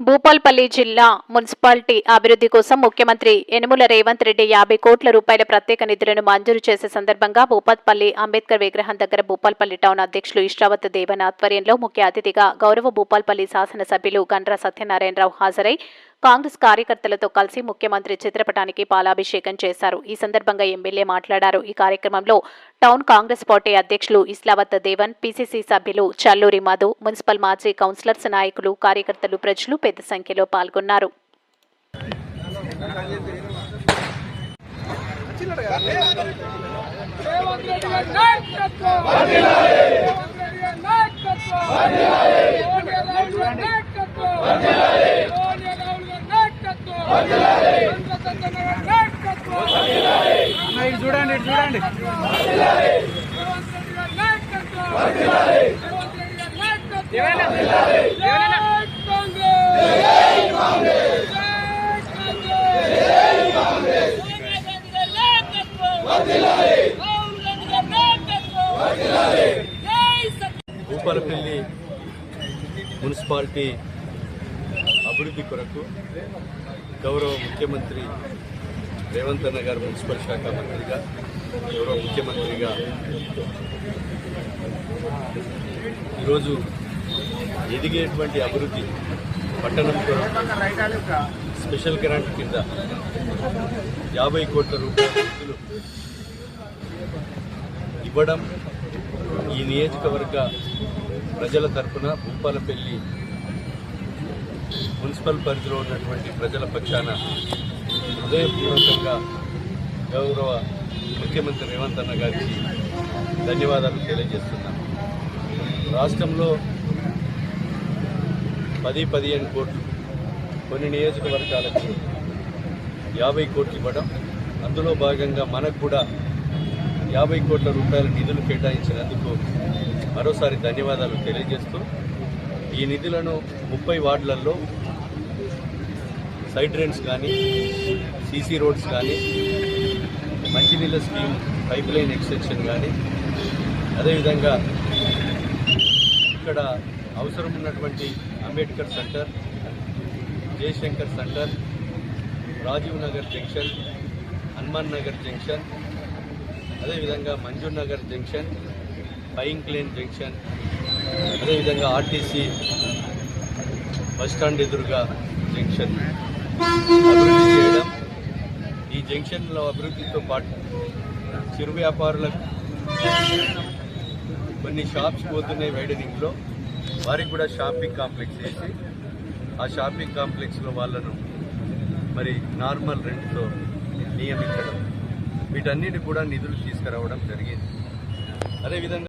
భూపాల్పల్లి జిల్లా మున్సిపాలిటీ అభివృద్ధి కోసం ముఖ్యమంత్రి యనుమల రేవంత్ రెడ్డి యాభై కోట్ల రూపాయల ప్రత్యేక నిధులను మంజూరు చేసే సందర్భంగా భూపాల్పల్లి అంబేద్కర్ విగ్రహం దగ్గర భూపాల్పల్లి టౌన్ అధ్యక్షులు ఇష్టావత్ దేవన్ ఆధ్వర్యంలో ముఖ్య అతిథిగా గౌరవ భూపాల్పల్లి శాసనసభ్యులు గండ్ర సత్యనారాయణరావు హాజరై కాంగ్రెస్ కార్యకర్తలతో కలిసి ముఖ్యమంత్రి చిత్రపటానికి పాలాభిషేకం చేశారు. ఈ సందర్భంగా ఎమ్మెల్యే మాట్లాడారు. ఈ కార్యక్రమంలో టౌన్ కాంగ్రెస్ పార్టీ అధ్యక్షులు ఇస్లావత్ దేవన్ పీసీసీ సభ్యులు చల్లూరి మధు మున్సిపల్ మాజీ కౌన్సిలర్స్ నాయకులు కార్యకర్తలు ప్రజలు పెద్ద సంఖ్యలో పాల్గొన్నారు. నాయకత్వం సోనియా రాహుల్ గారి నాయకత్వం సోనియా రాహుల్ గారి నాయకత్వం చంద్రశేఖర్ గారి నాయకత్వం చూడండి ఇటు చూడండి రేవంత్ రెడ్డి గారి నాయకత్వం రేవంత్ రెడ్డి గారి నాయకత్వం జై కాంగ్రెస్ జై కాంగ్రెస్ సోనియా గాంధీ గారి నాయకత్వం రాహుల్ గాంధీ గారి నాయకత్వం చూడండి చూడండి. భూపాలపల్లి మున్సిపాలిటీ అభివృద్ధి కొరకు గౌరవ ముఖ్యమంత్రి రేవంత్ అన్న గారు మున్సిపల్ శాఖ మంత్రిగా గౌరవ ముఖ్యమంత్రిగా ఈరోజు ఎదిగేటువంటి అభివృద్ధి పట్టణం కొరకు స్పెషల్ గ్రాంట్ కింద యాభై కోట్ల రూపాయల నిధులు ఇవ్వడం ఈ నియోజకవర్గ ప్రజల తరఫున భూపాలపల్లి మున్సిపల్ పరిధిలో ఉన్నటువంటి ప్రజల పక్షాన హృదయపూర్వకంగా గౌరవ ముఖ్యమంత్రి రేవంత్ అన్న గారికి ధన్యవాదాలు తెలియజేస్తున్నాను. రాష్ట్రంలో పది పదిహేను కోట్లు కొన్ని నియోజకవర్గాలకు యాభై కోట్లు ఇవ్వడం అందులో భాగంగా మనకు కూడా యాభై కోట్ల రూపాయల నిధులు కేటాయించినందుకు మరోసారి ధన్యవాదాలు తెలియజేస్తూ ఈ నిధులను ముప్పై వార్డులలో సైడ్ డ్రైన్స్ కానీ సీసీ రోడ్స్ కానీ మంచినీళ్ళ స్కీమ్ పైప్ లైన్ ఎక్స్టెన్షన్ కానీ అదేవిధంగా ఇక్కడ అవసరం ఉన్నటువంటి Ambedkar centre Jayashankar centre Rajiv Nagar junction Hanuman Nagar junction అదేవిధంగా మంజూర్ నగర్ జంక్షన్ పైంక్ లేన్ జంక్షన్ అదేవిధంగా ఆర్టీసీ బస్ స్టాండ్ ఎదురుగా జంక్షన్. అభివృద్ధి చేయడం ఈ జంక్షన్లో అభివృద్ధితో పాటు చిరు వ్యాపారులకు కొన్ని షాప్స్ పోతున్నాయి వైడనింగ్లో. వారికి కూడా షాపింగ్ కాంప్లెక్స్ వేసి ఆ షాపింగ్ కాంప్లెక్స్లో వాళ్ళను మరి నార్మల్ రెంట్తో నియమించడం. వీటన్నిటి కూడా నిధులు తీసుకురావడం జరిగింది. అదేవిధంగా